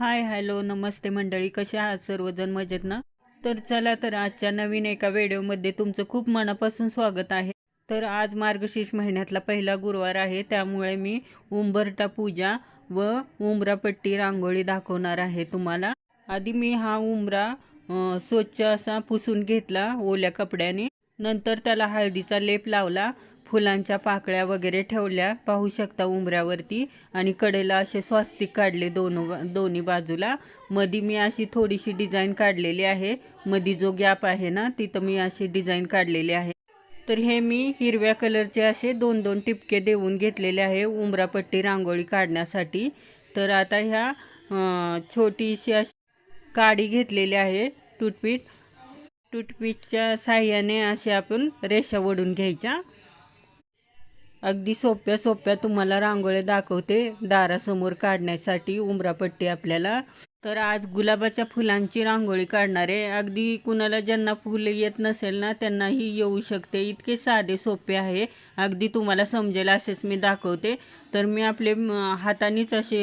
Hi hello नमस्ते मंडळी कशा आहात सर्वजण? मजेत ना? तर चला तर आजच्या नवीन एका व्हिडिओमध्ये तुमचं खूप मनापासून स्वागत आहे. तर आज मार्गशीर्ष महिन्यातला पहिला गुरुवार आहे त्यामुळे मी उंबरटा पूजा व उंबरापट्टी रांगोळी दाखवणार आहे तुम्हाला. आधी मी हा उंबरा स्वच्छ असा पुसून घेतला ओल्या कपड्याने. नंतर त्याला हळदीचा लेप लावला. फुलांच्या पाकळ्या वगैरे ठेवल्या. पाहू शकता उंबऱ्यावरती आणि कडेला असे स्वास्तिक काढले दोन दोन्ही बाजूला. मधी मी अशी थोडीशी डिझाईन काढलेली आहे. मधी जो गॅप आहे ना तिथं मी अशी डिझाईन काढलेली आहे. तर हे मी हिरव्या कलरचे असे दोन दोन टिपके देऊन घेतलेले आहे उंबरापट्टी रांगोळी काढण्यासाठी. तर आता ह्या छोटीशी अशी काडी घेतलेली आहे. टूथपीठ टूथपीठच्या साह्याने असे आपण रेषा ओढून घ्यायच्या. अगदी सोप्या सोप्या तुम्हाला रांगोळ्या दाखवते दारासमोर काढण्यासाठी उंबरापट्टी आपल्याला. तर आज गुलाबाच्या फुलांची रांगोळी काढणार आहे. अगदी कुणाला ज्यांना फुलं येत नसेल ना त्यांनाही येऊ शकते. इतके साधे सोपे आहे. अगदी तुम्हाला समजेल असेच मी दाखवते. तर मी आपले हातानेच असे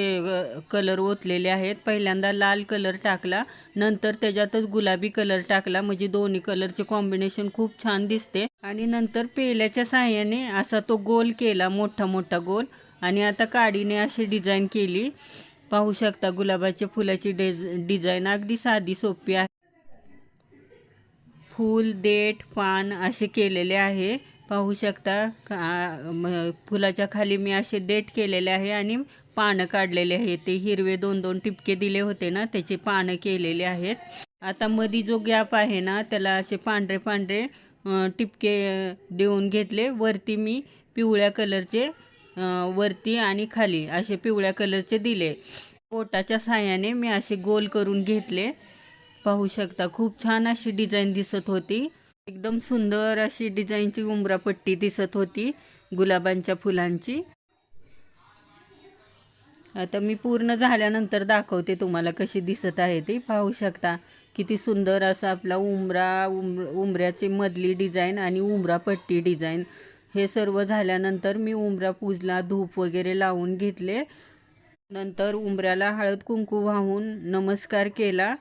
कलर ओतलेले आहेत. पहिल्यांदा लाल कलर टाकला नंतर त्याच्यातच गुलाबी कलर टाकला. म्हणजे दोन्ही कलरचे कॉम्बिनेशन खूप छान दिसते. आणि नंतर पेल्याच्या साह्याने असा तो गोल केला मोठा मोठा गोल. आणि आता काडीने अशी डिझाईन केली. पाहू शकता गुलाबाच्या फुलाची डेज डिझाईन अगदी साधी सोपी आहे. फूल देठ पान असे केलेले आहे. पाहू शकता फुलाच्या खाली मी असे देठ केलेले आहे आणि पानं काढलेले आहे. ते हिरवे दोन दोन टिपके दिले होते ना त्याचे पानं केलेले आहेत. आता मधी जो गॅप आहे ना त्याला असे पांढरे पांढरे टिपके देऊन घेतले. वरती मी पिवळ्या कलरचे वरती आणि खाली असे पिवळ्या कलरचे दिले. पोटाच्या साह्याने मी असे गोल करून घेतले. पाहू शकता खूप छान अशी डिझाईन दिसत होती. एकदम सुंदर अशी डिझाईनची उंबरापट्टी दिसत होती गुलाबांच्या फुलांची. आता मी पूर्ण झाल्यानंतर दाखवते तुम्हाला कशी दिसत आहे ती. पाहू शकता किती सुंदर असा आपला उंबरा उम उंबऱ्याची मधली डिझाईन आणि उंबरा पट्टी डिझाईन. हे सर्व झाल्यानंतर मी उंबरा पूजला धूप वगैरे लावून घेतले. नंतर उंबऱ्याला हळद कुंकू वाहून नमस्कार केला.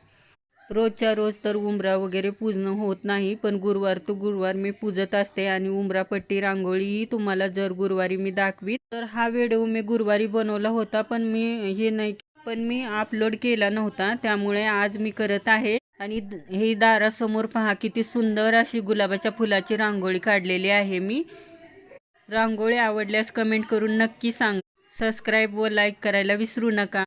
रोजच्या रोज तर उंबरा वगैरे पूजणं होत नाही पण गुरुवार तो गुरुवार मी पूजत असते आणि उंबरापट्टी रांगोळीही तुम्हाला जर गुरुवारी मी दाखवी तर हा व्हिडिओ मी गुरुवारी बनवला होता पण मी हे नाही पण मी अपलोड केला नव्हता त्यामुळे आज मी करत आहे. आणि द- हे दारासमोर पहा किती सुंदर अशी गुलाबाच्या फुलाची रांगोळी काढलेली आहे मी. रांगोळी आवडल्यास कमेंट करून नक्की सांग. सबस्क्राईब व लाईक करायला विसरू नका.